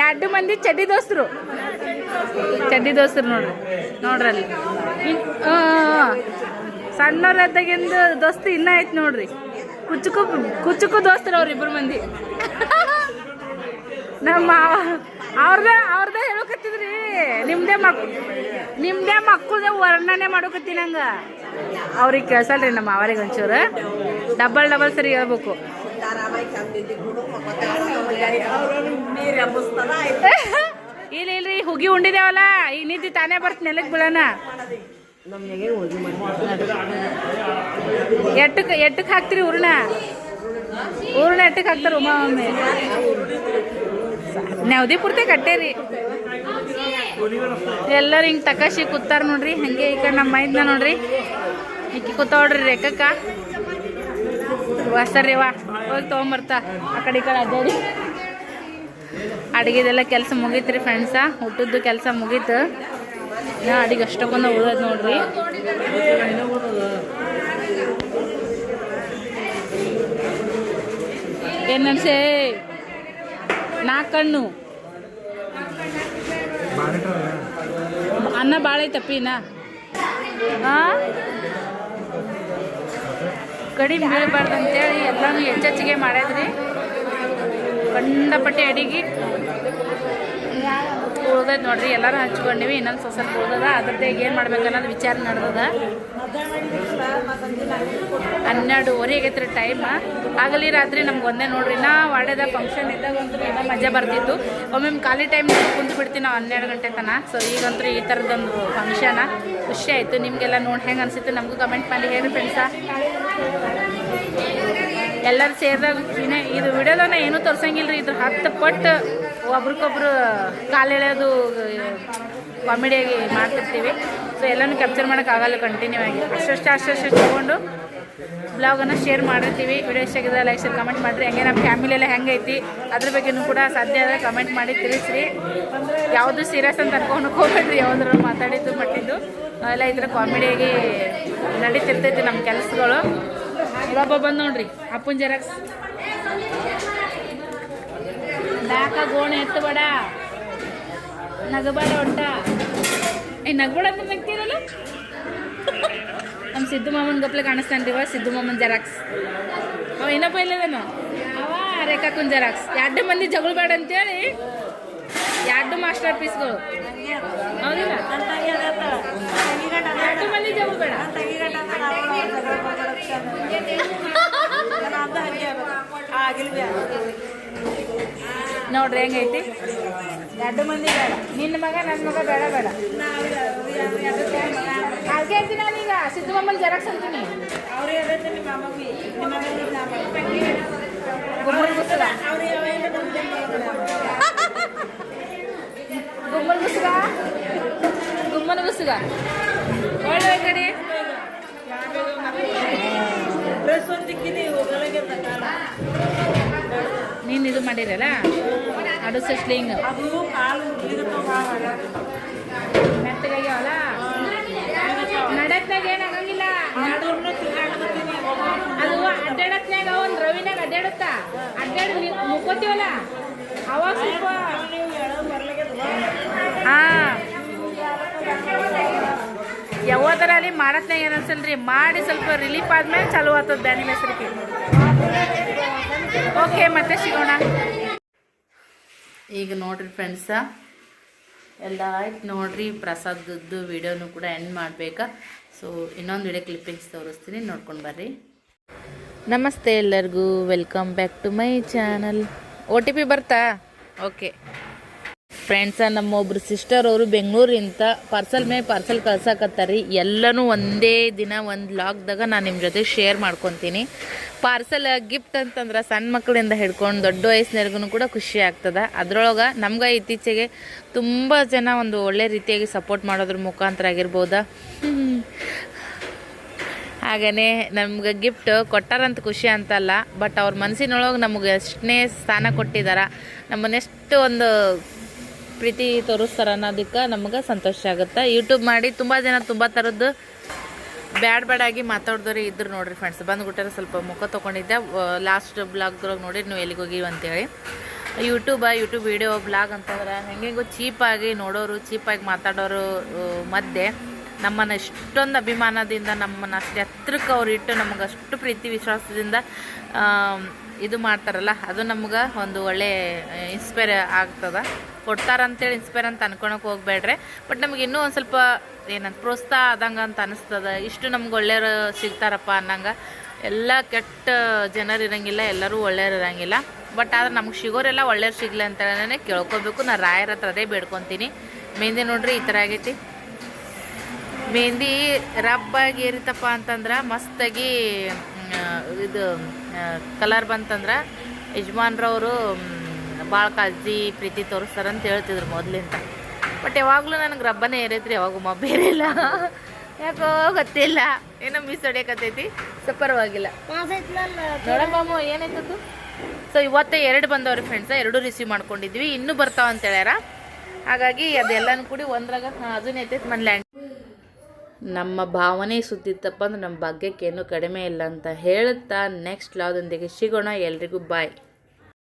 ಎರಡು ಮಂದಿ ಚಡ್ಡಿ ದೋಸ್ತರು. ಚಡ್ಡಿ ದೋಸ್ತರು ನೋಡ್ರಿ ನೋಡ್ರಲ್ಲಿ. ಸಣ್ಣವ್ರದ್ದಾಗಿಂದು ದೋಸ್ತಿ ಇನ್ನ ಐತ್ ನೋಡ್ರಿ. ಕುಚ್ಚುಕು ಕುಚ್ಚುಕು ದೋಸ್ತರು ಅವ್ರು ಇಬ್ಬರು ಮಂದಿ. ನಮ್ಮ ಅವ್ರದೇ ಅವ್ರದೇ ಹೇಳಕತ್ತಿದ್ರಿ ನಿಮ್ದೇ ಮಕ್ ನಿಮ್ದೇ ಮಕ್ಕಳದೇ ವರ್ಣನೆ ಮಾಡೋಕತ್ತೀನಿ ಹಂಗ ಅವ್ರಿಗೆ ಕೇಳ್ಸಲ್ರಿ ನಮ್ಮ ಅವರಿಗೆ ಒಂಚೂರು. ಡಬಲ್ ಡಬಲ್ ಸರಿ ಹೇಳ್ಬೇಕು. ಇಲ್ಲ ಇಲ್ರಿ ಹುಗಿ ಉಂಡಿದೇವಲ್ಲ, ಈ ನಿದ್ದೆ ತಾನೇ ಬರ್ತ ನೆಲಕ್ಕೆ ಬೀಳೋಣ. ಎಟ್ಟಕ್ಕೆ ಎಟ್ಟಕ್ಕೆ ಹಾಕ್ತಿರಿ ಹೂರ್ಣ? ಹೂರ್ಣ ಎಟ್ಟಕ್ಕೆ ಹಾಕ್ತಾರ ಉಮಾ ಒಮ್ಮೆ? ನೆವದಿ ಪೂರ್ತಿ ಕಟ್ಟೇರಿ ಎಲ್ಲರೂ ಹಿಂಗೆ ತಕಾಶಿ ಕೂತಾರ ನೋಡ್ರಿ, ಹಂಗೆ ಈಗ ನಮ್ಮ ಮೈದ್ನ ನೋಡ್ರಿ. ಇಕ್ಕಿ ಕೂತಾವ್ರಿ ರೇಖಕ್ಕ. ವಾ ಸರಿ ವಾ, ಹೋಗಿ ತೊಗೊಂಬರ್ತಾ. ಆ ಕಡೆ ಈ ಕಡೆ ಅಡ್ಡಾಡಿ ಅಡುಗೆದೆಲ್ಲ ಕೆಲಸ ಮುಗೀತು ರೀ ಫ್ರೆಂಡ್ಸ ಊಟದ್ದು ಕೆಲಸ ಮುಗೀತು. ನಾ ಅಡಿಗೆ ಅಷ್ಟಕ್ಕೊಂದು ಉಳಿದ್ ನೋಡ್ರಿ. ಏನು ನಡ್ಸೆ? ನಾಲ್ಕು ಕಣ್ಣು. ಅನ್ನ ಭಾಳ ಐತಪ್ಪಿನ ಹಾಂ ಕಡಿಮೆ ಬೀಳಬಾರ್ದು ಅಂತೇಳಿ ಎಲ್ಲನೂ ಹೆಚ್ಚೆಚ್ಚಿಗೆ ಮಾಡ್ಯಾದ್ರಿ ಕಂಡಪಟ್ಟೆ ಅಡಿಗೆ. ಉಳ್ದೈತೆ ನೋಡ್ರಿ, ಎಲ್ಲರೂ ಹಂಚ್ಕೊಂಡಿವಿ, ಇನ್ನೊಂದು ಸ್ವಲ್ಪ ಉಳ್ದದ ಅದ್ರದ್ದು ಏನು ಮಾಡ್ಬೇಕು ಅನ್ನೋದು ವಿಚಾರ ನಡೆದದ. ಹನ್ನೆರಡುವರೆ ಆಗೈತ್ರಿ ಟೈಮ್ ಆಗಲಿ ರಾತ್ರಿ ನಮ್ಗೆ ಒಂದೇ ನೋಡ್ರಿ ನಾ ವಾಡ್ಯದ ಫಂಕ್ಷನ್ ಇದ್ದಾಗ ಅಂತೂ ಏನೋ ಮಜಾ ಬರ್ತಿತ್ತು. ಒಮ್ಮೊಮ್ಮೆ ಖಾಲಿ ಟೈಮ್ ಕುಂತು ಬಿಡ್ತೀವಿ ನಾವು ಹನ್ನೆರಡು ಗಂಟೆ ತನಕ ಸೊ ಈಗಂತೂ ಈ ಥರದ್ದೊಂದು ಫಂಕ್ಷನ ಖುಷಿ ಆಯಿತು, ನಿಮಗೆಲ್ಲ ನೋಡಿ ಹೆಂಗೆ ಅನಿಸುತ್ತೆ, ನಮಗೂ ಕಮೆಂಟ್ ಮಾಡಿ ಹೇಳಿ ಫ್ರೆಂಡ್ಸಾ ಎಲ್ಲರೂ ಸೇರಿದಾಗ ಇದು ವಿಡಿಯೋದಾಗ ಏನೂ ತೋರ್ಸಂಗಿಲ್ಲ ರೀ ಇದ್ರ ಹತ್ತು ಪಟ್ಟು ಒಬ್ರಿಗೊಬ್ರು ಕಾಲೆಳೆಯೋದು ಕಾಮಿಡಿಯಾಗಿ ಮಾಡ್ತಿರ್ತೀವಿ. ಸೊ ಎಲ್ಲನೂ ಕ್ಯಾಪ್ಚರ್ ಮಾಡೋಕ್ಕಾಗಲ್ಲ ಕಂಟಿನ್ಯೂ ಆಗಿ. ಅಷ್ಟಷ್ಟು ಅಷ್ಟು ತೊಗೊಂಡು ಬ್ಲಾಗನ್ನು ಶೇರ್ ಮಾಡಿರ್ತೀವಿ. ವಿಡಿಯೋ ಇಷ್ಟ ಆಗಿದೆ ಲೈಕ್ ಶೇರ್ ಕಮೆಂಟ್ ಮಾಡಿರಿ. ಹಂಗೆ ನಮ್ಮ ಫ್ಯಾಮಿಲಿ ಎಲ್ಲ ಹೆಂಗೈತಿ, ಅದ್ರ ಬಗ್ಗೆನೂ ಕೂಡ ಸಾಧ್ಯ ಆದರೆ ಕಮೆಂಟ್ ಮಾಡಿ ತಿಳಿಸ್ರಿ. ಯಾವುದು ಸೀರಿಯಸ್ ಅಂತ ಅನ್ಕೊಂಡು ಹೋಗ್ಬೇಡ್ರಿ, ಯಾವ್ದ್ರಲ್ಲಿ ಮಾತಾಡಿದ್ದು, ಮಟ್ಟಿದ್ದು. ಎಲ್ಲ ಇದ್ರ ಕಾಮಿಡಿಯಾಗಿ ನಡೀತಿರ್ತೈತಿ ನಮ್ಮ ಕೆಲಸಗಳು. ಇವಾಗ ಬಂದು ನೋಡ್ರಿ, ಅಪ್ಪನ ಜೆರಾಕ್ಸ್. ಬ್ಯಾಕ ಗೋಣೆ ಎತ್ತಬೇಡ. ನಗಬೇಡ ಒಟ್ಟ. ಏ ನಗಬೇಡ ಅಂತ ನಗ್ತೀರಲ್ಲ ನಮ್ಮ ಸಿದ್ದು ಮಾಮನ ಗಪ್ಲೆ ಕಾಣಿಸ್ತಾನ್ರಿವ ಸಿದ್ದು ಮಾಮನ್ ಜೆರಾಕ್ಸ್. ಅವ ಏನಪ್ಪ ಇಲ್ಲದನು ಅವ ರೇಖಾಕುನ್ ಜೆರಾಕ್ಸ್. ಎರಡು ಮಂದಿ ಜಗಳ ಬೇಡ ಅಂತೇಳಿ ಎರಡು ಮಾಸ್ಟರ್ ಪೀಸ್ಗಳು. ಹೌದಿಲ್ಲ? ನೋಡ್ರಿ ಹೆಂಗೈತಿ? ಎರಡು ಮಂದಿ ಬೇಡ. ನಿನ್ನ ಮಗ ನನ್ನ ಮಗ ಬೇಡ ಬೇಡ. ಹಾಗೆ ಐತಿ ನಾನೀಗ ಸಿದ್ದಮ್ಮನ ಜೆರಾಕ್ಸ್ ಅಂತೀನಿ ಗುಮ್ಮಲ್ ಗುಸ್ಗ ಗುಮ್ಮಲ್ ಗುಸ್ಗ ಗುಮ್ಮನ ಕಡೆ ನೀನು ಇದು ಮಾಡಿರಲ್ಲ? ಅದು ಸ್ಲಿಂಗ್. ಮೆತ್ತಗಾಗ್ಯಾವಲ್ಲ? ನಡತ್ನಾಗ ಏನು ಆಗಂಗಿಲ್ಲ. ಅದು ಅಡ್ಡಾಡತ್ನಾಗ ಒಂದು ರವಿನಾಗ ಅಡ್ಡಾಡುತ್ತಾ? ಅಡ್ಡಾಡ ಮುಕ್ಕೋತೀವಲ್ಲ ಅವಾಗ ಸ್ವಲ್ಪ ಹಾಂ ಯಾವ್ದರಲ್ಲಿ ಮಾಡತ್ನಾಗ ಏನು ಅನ್ಸಲ್ರಿ? ಮಾಡಿ ಸ್ವಲ್ಪ ರಿಲೀಫ್ ಆದ್ಮೇಲೆ ಚಾಲು ಆತದ ಬ್ಯಾನಿ ಹೆಸರಿಗೆ. ಓಕೆ ಮತ್ತೆ ಸಿಗೋಣ. ಈಗ ನೋಡ್ರಿ ಫ್ರೆಂಡ್ಸ ಎಲ್ಲ ಆಯ್ತು ನೋಡ್ರಿ. ಪ್ರಸಾದದ್ದು ವಿಡಿಯೋನು ಕೂಡ ಎಂಡ್ ಮಾಡಬೇಕಾ. ಸೊ ಇನ್ನೊಂದು ವಿಡಿಯೋ ಕ್ಲಿಪ್ಪಿಂಗ್ಸ್ ತೋರಿಸ್ತೀನಿ. ನೋಡ್ಕೊಂಡು ಬರ್ರಿ. ನಮಸ್ತೆ ಎಲ್ಲರಿಗೂ. Welcome back to my channel O T P ಬರ್ತಾ? ಓಕೆ ಫ್ರೆಂಡ್ಸ ನಮ್ಮೊಬ್ರು ಸಿಸ್ಟರ್ ಅವರು ಬೆಂಗಳೂರಿಂದ ಪಾರ್ಸಲ್ ಮೇಲೆ ಪಾರ್ಸಲ್ ಕಳ್ಸಕತ್ತಾರಿ. ಎಲ್ಲನೂ ಒಂದೇ ದಿನ, ಒಂದು ಲಾಕ್ದಾಗ ನಾನು ನಿಮ್ಮ ಜೊತೆ ಶೇರ್ ಮಾಡ್ಕೊತೀನಿ. ಪಾರ್ಸಲ್ ಗಿಫ್ಟ್ ಅಂತಂದ್ರೆ ಸಣ್ಣ ಮಕ್ಕಳಿಂದ ಹಿಡ್ಕೊಂಡು ದೊಡ್ಡ ವಯಸ್ಸಿನವ್ರಿಗೂ ಕೂಡ ಖುಷಿ ಆಗ್ತದೆ. ಅದ್ರೊಳಗೆ ನಮ್ಗೆ ಇತ್ತೀಚೆಗೆ ತುಂಬ ಜನ ಒಂದು ಒಳ್ಳೆ ರೀತಿಯಾಗಿ ಸಪೋರ್ಟ್ ಮಾಡೋದ್ರ ಮುಖಾಂತರ ಆಗಿರ್ಬೋದಾ. ಹಾಗೆಯೇ ನಮ್ಗೆ ಗಿಫ್ಟ್ ಕೊಟ್ಟಾರಂತ ಖುಷಿ ಅಂತಲ್ಲ ಬಟ್ ಅವ್ರ ಮನಸ್ಸಿನೊಳಗೆ ನಮಗೆ ಎಷ್ಟನೇ ಸ್ಥಾನ ಕೊಟ್ಟಿದ್ದಾರೆ ನಮ್ಮನ್ನೆಷ್ಟು ಒಂದು ಪ್ರೀತಿ ತೋರಿಸ್ತಾರ ಅನ್ನೋದಕ್ಕೆ ನಮ್ಗೆ ಸಂತೋಷ ಆಗುತ್ತೆ? ಯೂಟ್ಯೂಬ್ ಮಾಡಿ ತುಂಬ ಜನ ತುಂಬ ಥರದ್ದು ಬ್ಯಾಡ್ ಬ್ಯಾಡಾಗಿ ಮಾತಾಡಿದವ್ರು ಇದ್ರು ನೋಡ್ರಿ ಫ್ರೆಂಡ್ಸ್ ಬಂದ್ಬಿಟ್ಟಾರೆ ಸ್ವಲ್ಪ ಮುಖ ತೊಗೊಂಡಿದ್ದೆ. ಲಾಸ್ಟ್ ಬ್ಲಾಗ್ದ್ರೊಳಗೆ ನೋಡಿ ನೀವು ಎಲ್ಲಿಗೆ ಹೋಗಿವಿ ಅಂತೇಳಿ. ಯೂಟ್ಯೂಬ ಯೂಟ್ಯೂಬ್ ವೀಡಿಯೋ ಬ್ಲಾಗ್ ಅಂತಂದ್ರೆ ಹೆಂಗೆಂಗೋ ಚೀಪಾಗಿ ನೋಡೋರು ಚೀಪಾಗಿ ಮಾತಾಡೋರು ಮಧ್ಯೆ ನಮ್ಮನ್ನು ಇಷ್ಟೊಂದು ಅಭಿಮಾನದಿಂದ ನಮ್ಮನ್ನು ಅಷ್ಟು ಎತ್ತರಕ್ಕೆ ಅವ್ರು ಇಟ್ಟು ನಮಗೆ ಅಷ್ಟು ಪ್ರೀತಿ, ವಿಶ್ವಾಸದಿಂದ ಇದು ಮಾಡ್ತಾರಲ್ಲ, ಅದು ನಮ್ಗೆ ಒಂದು ಒಳ್ಳೆ ಇನ್ಸ್ಪೈರ್ ಆಗ್ತದೆ. ಕೊಡ್ತಾರಂತೇಳಿ ಇನ್ಸ್ಪೈರ್ ಅಂತ ಅನ್ಕೊಳಕ್ಕೆ ಹೋಗ್ಬೇಡ್ರಿ. ಬಟ್ ನಮ್ಗೆ ಇನ್ನೂ ಒಂದು ಸ್ವಲ್ಪ ಏನಂತ, ಪ್ರೋತ್ಸಾಹ ಆದಂಗೆ ಅಂತ ಅನಿಸ್ತದ. ಇಷ್ಟು ನಮ್ಗೆ ಒಳ್ಳೆಯವರು ಸಿಗ್ತಾರಪ್ಪ ಅನ್ನಂಗೆ. ಎಲ್ಲ ಕೆಟ್ಟ ಜನರು ಇರಂಗಿಲ್ಲ, ಎಲ್ಲರೂ ಒಳ್ಳೆಯವ್ರು ಇರಂಗಿಲ್ಲ. ಬಟ್ ಆದ್ರೆ ನಮ್ಗೆ ಸಿಗೋರೆಲ್ಲ ಒಳ್ಳೆಯವ್ರು ಸಿಗ್ಲಿ ಅಂತೇಳಿ ಕೇಳ್ಕೊಬೇಕು. ನಾ ರಾಯರ ಹತ್ರ ಅದೇ ಬೇಡ್ಕೊತೀನಿ. ಮೆಹಂದಿ ನೋಡ್ರಿ ಈ ಥರ ಆಗೈತಿ. ಮೆಹಂದಿ ರಬ್ಬಾಗಿ ಏರಿತಪ್ಪ ಅಂತಂದ್ರೆ ಮಸ್ತಾಗಿ ಇದು ಕಲರ್ ಬಂತಂದ್ರೆ ಯಜಮಾನ್ರವರು ಭಾಳ ಕಾಳಜಿ, ಪ್ರೀತಿ ತೋರಿಸ್ತಾರಂತ ಹೇಳ್ತಿದ್ರು ಮೊದಲಿಂದ. ಬಟ್ ಯಾವಾಗಲೂ ನನಗೆ ರಬ್ಬನೇ ಏರೈತ್ರಿ, ಯಾವಾಗೂ ಬೇರೆ ಇಲ್ಲ ಯಾಕೋ ಗೊತ್ತಿಲ್ಲ. ಏನೋ ಮಿಸ್ ಹೊಡಿಯಕತ್ತೈತಿ. ಸೊ ನೋಡಮ್ಮ ಏನಾಯ್ತದ್ದು ಸೊ ಇವತ್ತೇ ಎರಡು ಬಂದವ್ರಿ ಫ್ರೆಂಡ್ಸ್ ಎರಡು ರಿಸೀವ್ ಮಾಡ್ಕೊಂಡಿದ್ವಿ. ಇನ್ನೂ ಬರ್ತಾವ ಅಂತ ಹೇಳ್ಯಾರ. ಹಾಗಾಗಿ ಅದೆಲ್ಲನೂ ಕೂಡಿ ಒಂದ್ರಾಗ, ಹಾಂ ಅದನ್ನೈತೈತೆ ಮನ್ ಲ್ಯಾಂಡ್ ನಮ್ಮ ಭಾವನೆ ಸುತ್ತಿತ್ತಪ್ಪ ಅಂದ್ರೆ ನಮ್ಮ ಭಾಗ್ಯಕ್ಕೇನು ಕಡಿಮೆ ಇಲ್ಲ ಅಂತ ಹೇಳುತ್ತಾ ನೆಕ್ಸ್ಟ್ ಲಾದೊಂದಿಗೆ ಸಿಗೋಣ. ಎಲ್ರಿಗೂ ಬಾಯ್